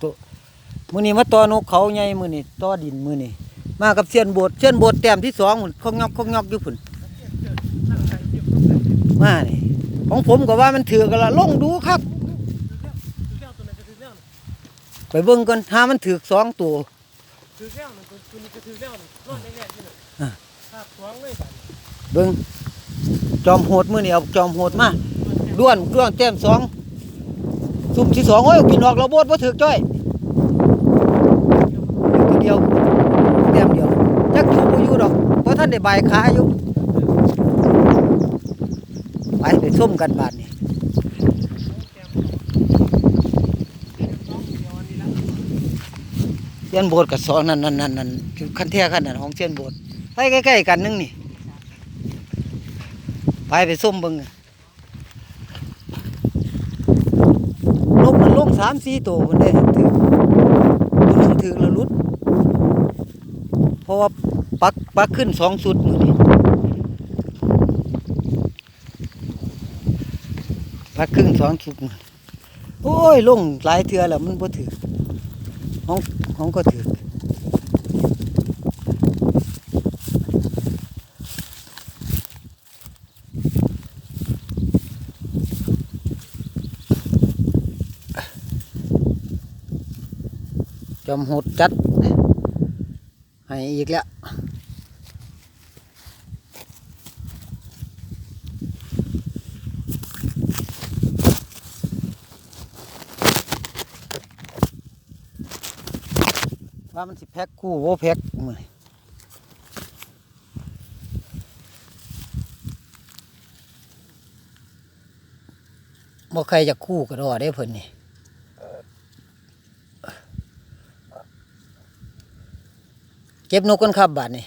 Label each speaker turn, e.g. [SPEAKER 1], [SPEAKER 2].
[SPEAKER 1] ตัวมือนี้มาต่อนกเขาใหญ่มือนี้ต่อดินมือนี้มากับเซียนโบดเซียนโบดแต้มที่สองพุ่นคงยอกคงยอกอยู่พุ่นมานี่ของผมก็ว่ามันถือกันละลงดูครับ ไปเบิ่งก่อนหามันถือสองตัว
[SPEAKER 2] ถือแล้วมันตัวนี้ก็ถือแล้วนี่รอดแรกๆนี่หน่ะ
[SPEAKER 1] อะ
[SPEAKER 2] ภาพสวงเลย
[SPEAKER 1] เบิ่งจอมโหดมือนี้เอาจอมโหดมาด้วนด้วนแต้มสอง ซุ่มที่สองโอ้ยกินออกระโบดบ่ถือจ้อยตัวเดียวเดียวจักอยู่บ่อยู่ดอกเพราะท่านได้ใบายขาอยู่ไปไปส้มกันบาดนี้เส้นโบดกับสองนั่นนั่นนั่นนั่นคือคันเทียคันนั้นของเส้นโบดไปใกล้ๆกันนึงนี่ไปไปส้มบิ่งลงมันลงสามสี่ตัวมันได้ถือตัวนึงถือละลุด เพราะว่าปักปักขึ้นสองสุดมือนี่ปักขึ้นสองสุดมือโอ้ยลงหลายเทือแล้วมันบ่ถือของของก็ถือ จอมหดจัด ให้อีกแล้วว่ามันสิแพ็คคู่โวแพ็คมือบ่ใครจะคู่ก็รอได้เพิ่นนี่ เก็บนกกันครับบาดนี่